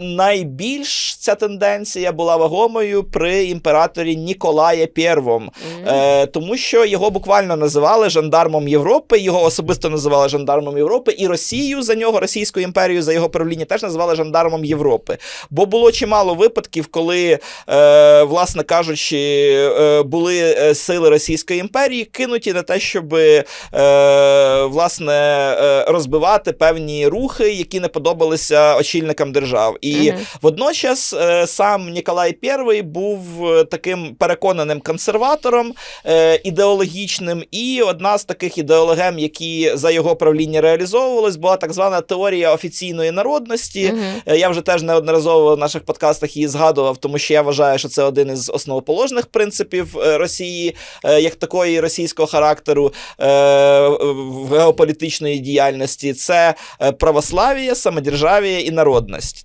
Найбільш ця тенденція була вагомою при імператорі Ніколає І, Мгм. е, тому що його буквально називали жандармом Європи, його особисто називали жандармом Європи, і Росію за нього, Російську імперію за його правління теж називали жандармом Європи. Бо було чимало випадків, коли, е, власне кажучи, е, були е, сили Російської імперії кинуті на те, щоб е, власне е, розбивати певні рухи, які не подобалися очільникам держав. І Мгм. Водночас е, сам Ніколай І був е, таким переконаним консерватором ідеологічним, і одна з таких ідеологем, які за його правління реалізовувались, була так звана теорія офіційної народності. Мгм. Е, Я вже теж неодноразово в наших подкастах її згадував, тому що я вважаю, що це один із основоположних принципів Росії, як такої російського характеру геополітичної діяльності. Це е, православ'я, самодержав'я і народність.